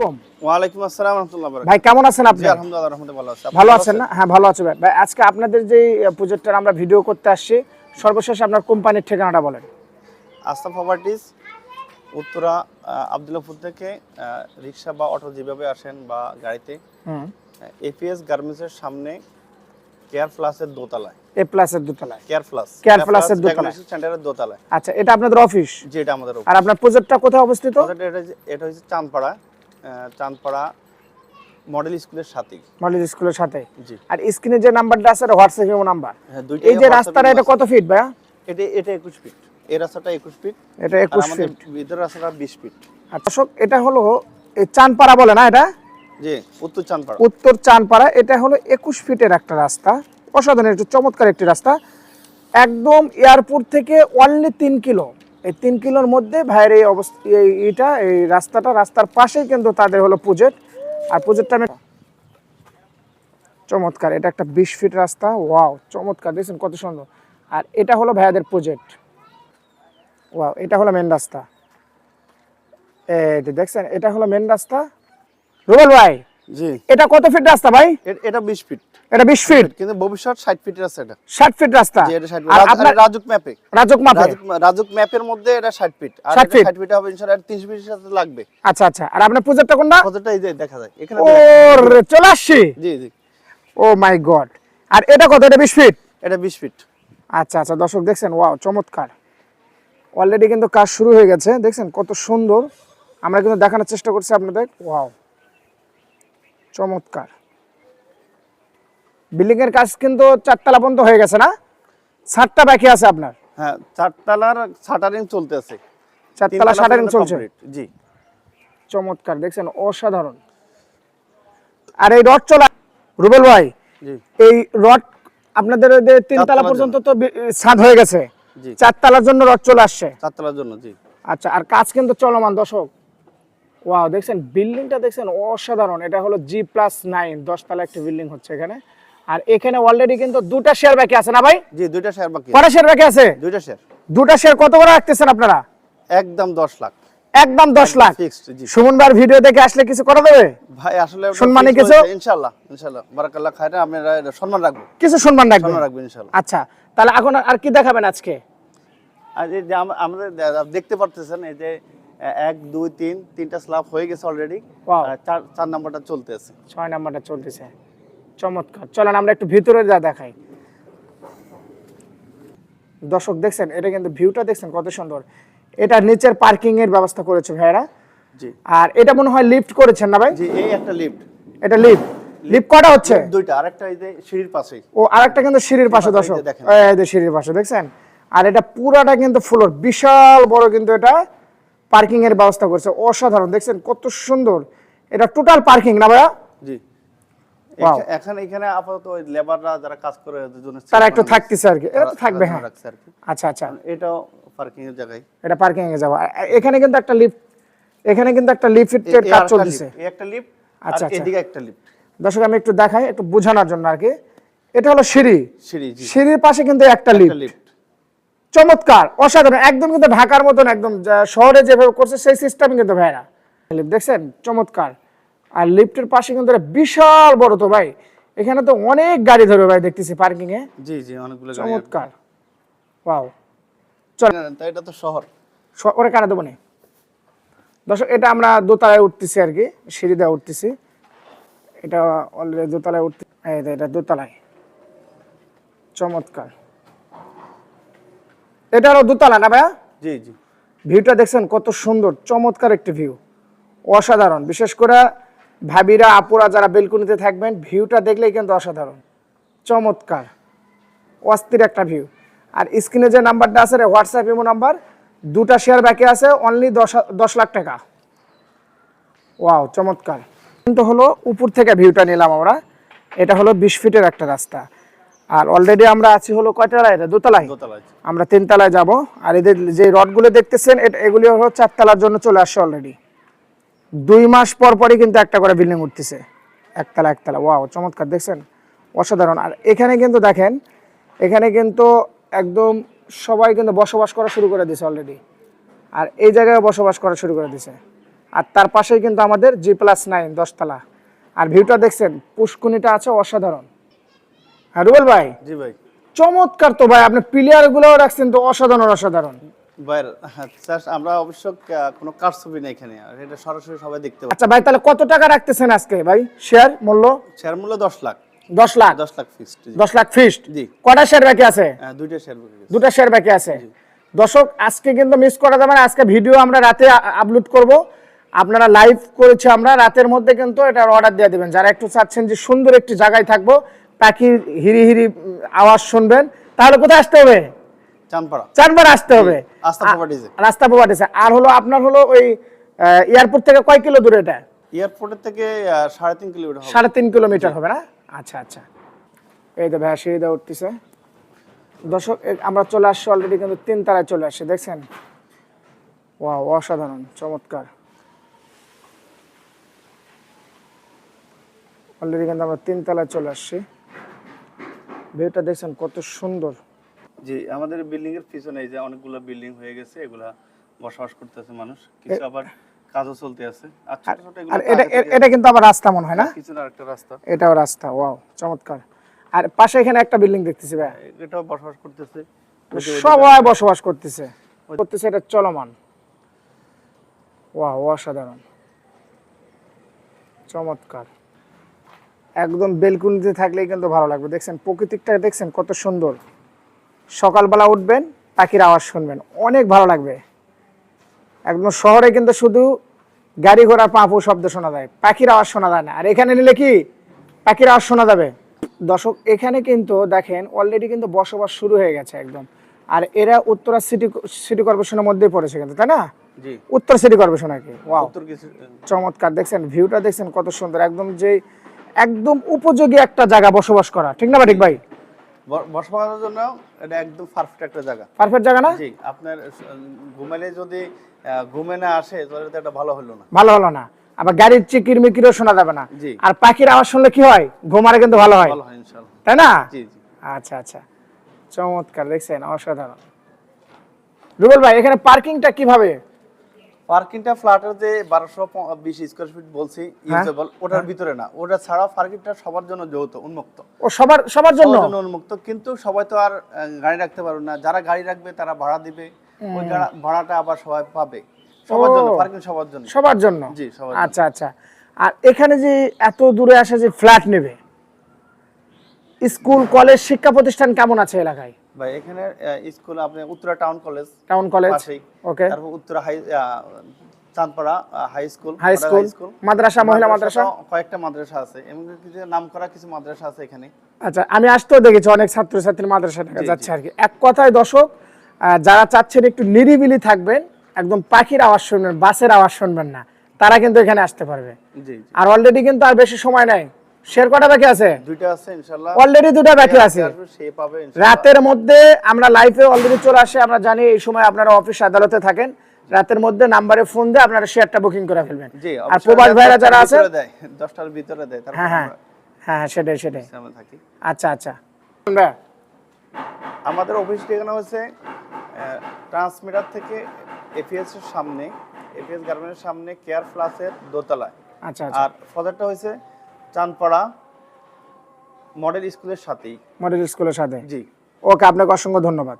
কম। ওয়ালাইকুম আসসালাম রহমতুল্লাহ ভাই কেমন আছেন আপনি? আলহামদুলিল্লাহ রহমতে ভালো আছি। ভালো আছেন না? হ্যাঁ ভালো আছি ভাই। ভাই আজকে আপনাদের যে আমরা ভিডিও করতে আসছি সর্বশেষ আপনার কোম্পানির ঠিকানাটা বলেন। আস্থা প্রপার্টিজ উত্তরা আবদুল্লাপুর থেকে রিক্সা বা অটো যেভাবে আসেন বা গাড়িতে এপিএস গার্মেন্টসের সামনে কেয়ার প্লাসের দোতলায়। এ প্লাসের দোতলায়। কেয়ার প্লাস এর দোতলায়। সেন্টারের দোতলায়। আচ্ছা এটা আপনাদের অফিস যেটা আমাদের আর আপনার প্রজেক্টটা কোথায় অবস্থিত? এটা এটা হচ্ছে- চাঁদপাড়া। চাঁদপাড়া মডেল স্কুলের সাথে। মডেল স্কুলের সাথে? জি। আর স্ক্রিনে যে নাম্বারটা আছে হোয়াটসঅ্যাপ নাম্বার? হ্যাঁ দুইটা এই যে রাস্তাটা এটা কত ফিট ভাইয়া? এটা এটা একুশ ফিট এই রাস্তাটা একুশ ফিট এটা আর একুশ আমাদের ফিট ভিতরের রাস্তাটা বিশ ফিট আর দর্শক এটা হলো এই চানপাড়া বলে না এটা? জি উত্তর চাঁদপাড়া। উত্তর চানপাড়া এটা হলো একুশ ফিটের একটা রাস্তা। অসাধারণ একটু চমৎকার একটি রাস্তা। একদম এয়ারপোর্ট থেকে অনলি তিন কিলো এই তিন কিলোর মধ্যে ভাইয়ের এই অবস্থা, এই এটা এই রাস্তাটা, রাস্তার পাশেই কিন্তু তাদের হলো প্রজেক্ট আর প্রজেক্টটা আমি চমৎকার, এটা একটা বিশ ফিট রাস্তা, ওয়াও, চমৎকার, দেখছেন কত সুন্দর। আর এটা হলো ভাইয়াদের প্রজেক্ট ওয়াও, এটা হলো মেন রাস্তা। এই দেখছেন, এটা হলো মেন রাস্তা। রুবেল ভাই জি। এটা কত ফিট রাস্তা ভাই? এটা বিশ ফিট। এটা বিশ ফিট? কিন্তু ভবিষ্যৎ ষাট ফিটের আছে এটা। ষাট ফিট রাস্তা? যে এটা ষাট আর আপনার রাজুক ম্যাপে। রাজক মাপে? রাজুক ম্যাপের মধ্যে এটা ষাট ফিট। আর 60 ফিট। ফিট হবে তিরিশ ফিটের সাথে লাগবে। আচ্ছা আচ্ছা। আর আপনার প্রজেক্টটা কোনটা? কতটা এই যে দেখা যায়। এখানে ও রে, চলে আসছি? জি জি। ও মাই গড। আর এটা কত? এটা বিশ ফিট? এটা বিশ ফিট। আচ্ছা আচ্ছা। দর্শক দেখছেন? ওয়াও চমৎকার। অলরেডি কিন্তু কাজ শুরু হয়ে গেছে। দেখছেন কত সুন্দর? আমরা কিন্তু দেখানোর চেষ্টা করছি আপনাদের। ওয়াও। চমৎকার। বিল্ডিং এর কাজ কিন্তু চারতলা পর্যন্ত হয়ে গেছে না? সাতটা বাকি আছে আপনার। হ্যাঁ চারতলার শাটারিং চলতে আছে চারতলা শাটারিং চলছে। জি। চমৎকার দেখছেন অসাধারণ। আর এই রড চলা রুবেল ভাই জি। এই রড আপনাদের তিনতলা পর্যন্ত তো ছাদ হয়ে গেছে। জি। চারতলার জন্য রড চলে আসছে। চারতলার জন্য জি। আচ্ছা আর কাজ কিন্তু চলমান দর্শক। ওয়াও দেখছেন বিল্ডিংটা দেখছেন অসাধারণ। এটা হলো জি প্লাস নাইন দশতলা একটি বিল্ডিং হচ্ছে এখানে। আর এখানে অলরেডি কিন্তু দুটা শেয়ার বাকি আছে না ভাই? জি দুইটা শেয়ার বাকি কটা শেয়ার বাকি আছে? দুইটা শেয়ার দুটা শেয়ার কত করে রাখতেছেন আপনারা? একদম দশ লাখ। একদম দশ লাখ। ফিক্সড সুমন ভাইয়ের ভিডিও দেখে আসলে কিছু করা দেবে ভাই আসলে সম্মানী কিছু? ইনশাআল্লাহ ইনশাআল্লাহ। বারাকাল্লাহ খায়রা আমরা সম্মান রাখব। কিছু সম্মান রাখবেন? সম্মান রাখব ইনশাআল্লাহ। আচ্ছা তাহলে এখন আর কি দেখাবেন আজকে? আজ যে আম- আমাদের দেখতে পারতেছেন এই যে এক দুই তিন তিনটা স্ল্যাব হয়ে গেছে অলরেডি চার চার নাম্বারটা চলতে আছে ছয় নাম্বারটা চলতেছে। চমৎকার। চলেন আমরা একটু ভিতরে যা দেখাই। দর্শক দেখছেন এটা কিন্তু ভিউটা দেখছেন কত সুন্দর। এটা নিচের পার্কিং এর ব্যবস্থা করেছে ভাইরা জি। আর এটা মনে হয় লিফট করেছেন না ভাই? জি এই একটা লিফট এটা লিফট লিফট কটা হচ্ছে? দুইটা আরেকটা এই যে সিঁড়ির পাশেই ও আরেকটা কিন্তু সিঁড়ির পাশে দর্শক। এই যে সিঁড়ির পাশে দেখছেন? আর এটা পুরাটা কিন্তু ফ্লোর বিশাল বড় কিন্তু এটা। পার্কিং এর ব্যবস্থা করেছে। অসাধারণ দেখছেন কত সুন্দর। এটা টোটাল পার্কিং না ভাইয়া? জি। Wow. এখানে আপাতত ওই লেবাররা যারা কাজ করে জন্য তারা একটু থাকতেছে আর কি। এটা তো থাকবে হ্যাঁ। আচ্ছা আচ্ছা। এটাও পার্কিং এর জায়গায়। এটা পার্কিং এ এখানে কিন্তু একটা লিফট এখানে কিন্তু একটা লিফটের কাজ এই একটা লিফট আচ্ছা, আচ্ছা। এদিকে একটা লিফট দর্শক আমি একটু দেখাই একটু বোঝানোর জন্য আর কি। এটা হলো সিঁড়ি। সিঁড়ি সিঁড়ির পাশে কিন্তু একটা লিফট চমৎকার অসাধারণ একদম কিন্তু ঢাকার মতন একদম শহরে যেভাবে করছে সেই সিস্টেম কিন্তু ভাইরা। লিফট দেখছেন? চমৎকার। আর লিফটের পাশে কিন্তু বিশাল বড় তো ভাই। এখানে তো অনেক গাড়ি ধরবে ভাই দেখতেছি পার্কিং এ জি জি অনেকগুলো গাড়ি চমৎকার। ওয়াও। তাই এটা তো শহর। ওরে কানা দেবো নি। দর্শক এটা আমরা দোতলায় উঠতেছি আর কি সিঁড়ি দিয়ে উঠতেছি। এটা অলরেডি দোতলায় উঠতে এটা দোতলায়। চমৎকার। এটা হলো দোতলা না ভাইয়া? জি জি। ভিউটা দেখছেন কত সুন্দর চমৎকার একটি ভিউ। অসাধারণ। বিশেষ করে ভাবিরা আপুরা যারা বেলকুনিতে থাকবেন ভিউটা দেখলেই কিন্তু অসাধারণ। চমৎকার। অস্থির একটা ভিউ। আর স্ক্রিনে যে নাম্বারটা আছে রে হোয়াটসঅ্যাপ ইমো নাম্বার দুটা শেয়ার বাকি আছে অনলি দশ দশ লাখ টাকা। ওয়াও চমৎকার। কিন্তু হলো উপর থেকে ভিউটা নিলাম আমরা। এটা হলো বিশ ফিটের একটা রাস্তা। আর অলরেডি আমরা আছি হলো কয়তলায় এটা? দোতলায়? আমরা তিনতলায় যাব। আর এদের যে রডগুলো দেখতেছেন এটা- এগুলি হলো চারতলার জন্য চলে আসছে অলরেডি দুই মাস পর পরই কিন্তু একটা করে বিল্ডিং উঠতেছে। একতলা একতলা। ওয়াও চমৎকার দেখছেন? অসাধারণ। আর এখানে কিন্তু দেখেন এখানে কিন্তু একদম সবাই কিন্তু বসবাস করা শুরু করে দিয়েছে অলরেডি আর এই জায়গায় বসবাস করা শুরু করে দিয়েছে। আর তার পাশেই কিন্তু আমাদের জি প্লাস নাইন দশতলা। আর ভিউটা দেখছেন পুষ্কুনিটা আছে অসাধারণ। হ্যাঁ রুবেল ভাই? জি ভাই। চমৎকার তো ভাই আপনি প্লেয়ার গুলোও রাখছেন তো অসাধারণ অসাধারণ। স্যার আমরা অবশ্য আহ, কোনো কার ছবি নেই এখানে এটা সরাসরি সবাই দেখতে পাবে আচ্ছা ভাই তাহলে কত টাকা রাখতেছেন আজকে ভাই? শেয়ার মূল্য? শেয়ার মূল্য দশ লাখ। দশ লাখ? দশ লাখ ফিক্সড দশ লাখ জি। কটা শেয়ার বাকি আছে? দুইটা শেয়ার দুটা শেয়ার বাকি আছে। দর্শক আজকে কিন্তু মিস করা যাবে না আজকে ভিডিও আমরা রাতে আপলোড করব। আপনারা লাইভ করেছি আমরা রাতের মধ্যে কিন্তু এটার অর্ডার দিয়ে দেবেন। যারা একটু চাচ্ছেন যে সুন্দর একটি জায়গায় থাকব পাখির হিরি হিরি আওয়াজ শুনবেন তাহলে কোথায় আসতে হবে? চানপাড়া। চারবার আসতে হবে। প্রপার্টিজে রাস্তা প্রপার্টিসে আর হলো আপনার হলো ওই এয়ারপোর্ট থেকে কয় কিলো দূরে এটা? এয়ারপোর্টের থেকে সাড়ে তিন কিলোমিটার সাড়ে তিন কিলোমিটার হবে না? আচ্ছা আচ্ছা। এই তো ভাইয়া সিঁড়িটা উঠতেছে। দর্শক আমরা চলে আসছি অলরেডি কিন্তু তিন তারায় চলে আসছি দেখছেন? ওয়াও অসাধারণ চমৎকার। অলরেডি কিন্তু আমরা তিন তলায় চলে আসছি। ভিউটা দেখছেন কত সুন্দর। জি আমাদের বিল্ডিং এর পিছনে এই যে অনেকগুলো বিল্ডিং হয়ে গেছে এগুলা বসবাস করতেছে মানুষ। কিছু আবার কাজও চলতে আছে। আর ছোট ছোট এগুলো আর এটা এটা কিন্তু আবার রাস্তা মনে হয় না? পিছনে আরেকটা রাস্তা। এটাও রাস্তা ওয়াও চমৎকার। আর পাশে এখানে একটা বিল্ডিং দেখতেছি ভাই এটাও বসবাস করতেছে। সবাই বসবাস করতেছে। করতেছে এটা চলমান। ওয়াও অসাধারণ। চমৎকার। একদম বেলকুনিতে থাকলেই কিন্তু ভালো লাগবে। দেখছেন প্রকৃতিকটা দেখছেন কত সুন্দর। সকালবেলা উঠবেন পাখির আওয়াজ শুনবেন অনেক ভালো লাগবে। একদম শহরে কিন্তু শুধু গাড়ি ঘোড়া পাঁপু শব্দ শোনা যায় পাখির আওয়াজ শোনা যায় না। আর এখানে নিলে কি? পাখির আওয়াজ শোনা যাবে। দর্শক এখানে কিন্তু দেখেন অলরেডি কিন্তু বসবাস শুরু হয়ে গেছে একদম। আর এরা উত্তরা সিটি সিটি কর্পোরেশনের মধ্যেই পড়েছে কিন্তু তাই না? উত্তর সিটি কর্পোরেশন আর কি। চমৎকার। দেখছেন ভিউটা দেখছেন কত সুন্দর। একদম যে একদম উপযোগী একটা জায়গা বসবাস করা। ঠিক না ঠিক ভাই? বসবাসের জন্য এটা একদম পারফেক্ট একটা জায়গা। পারফেক্ট জায়গা না? জি আপনার আহ, যদি ঘুমে না আসে তাহলে তো এটা ভালো হলো না। ভালো হলো না। আবার গাড়ির চিকির মিকিরও শোনা যাবে না। আর পাখির আওয়াজ শুনলে কি হয়? ঘুমারে কিন্তু ভালো হয়। হয় তাই না? জি জি। আচ্ছা আচ্ছা। চমৎকার দেখছেন? অসাধারণ। রুবেল ভাই এখানে পার্কিংটা কীভাবে? পার্কিংটা ফ্ল্যাটের যে বারোশো বিশ স্কোয়ার ফিট বলছি হ্যাঁ। ইউজেবল ওটার ভিতরে না। ওটা ছাড়া পার্কিংটা সবার জন্য যৌথ উন্মুক্ত। ও সবার সবার জন্য? উন্মুক্ত কিন্তু সবাই তো আর গাড়ি রাখতে পারবে না। যারা গাড়ি রাখবে তারা ভাড়া দিবে। ওই ভাড়াটা আবার সবাই পাবে। সবার জন্য পার্কিং সবার জন্য। সবার জন্য? জি সবার আচ্ছা আচ্ছা। আর এখানে যে এত দূরে আসে যে ফ্ল্যাট নেবে স্কুল কলেজ শিক্ষা প্রতিষ্ঠান কেমন আছে এলাকায়? ভাই এখানে স্কুল আপনি Uttara town college town college okay. তারপর Uttara high Chandpara high school high school মাদ্রাসা মহিলা মাদ্রাসা কয়েকটা মাদ্রাসা আছে এমন কিছু কিছু মাদ্রাসা আছে এখানে। আচ্ছা আমি আসতেও দেখেছি অনেক ছাত্রছাত্রী মাদ্রাসা থেকে যাচ্ছে আর কি। এক কথায় দর্শক যারা চাচ্ছেন একটু নিরিবিলি থাকবেন একদম পাখির আওয়াজ শুনবেন বাসের আওয়াজ শুনবেন না তারা কিন্তু এখানে আসতে পারবে। আর অলরেডি কিন্তু আর বেশি সময় নাই। শের কটা বাকি আছে? দুইটা আছে ইনশাআল্লাহ। অলরেডি দুটা বাকি আছে। রাতের মধ্যে আমরা লাইভে অলরেডি চলে আসে। আমরা জানি এই সময় আপনারা অফিস আদালতে থাকেন। রাতের মধ্যে নাম্বারে ফোন দিয়ে আপনারা শেয়ারটা বুকিং করে ফেলবেন। আর প্রবাস ভাইরা যারা আছে ভিতরে দেয়, দশটার ভিতরে দেয়। তারপর হ্যাঁ হ্যাঁ। হ্যাঁ হ্যাঁ সেটাই সেটাই। আচ্ছা আচ্ছা। আমরা আমাদের অফিস ঠিকানা হচ্ছে ট্রান্সমিটার থেকে এপিএস এর সামনে এপিএস গার্মেন্টের সামনে কেয়ার প্লাসের দোতলায়। আচ্ছা আচ্ছা। আর ফদারটা হয়েছে চাঁদপাড়া মডেল স্কুলের সাথেই। মডেল স্কুলের সাথে? জি। ওকে আপনাকে অসংখ্য ধন্যবাদ।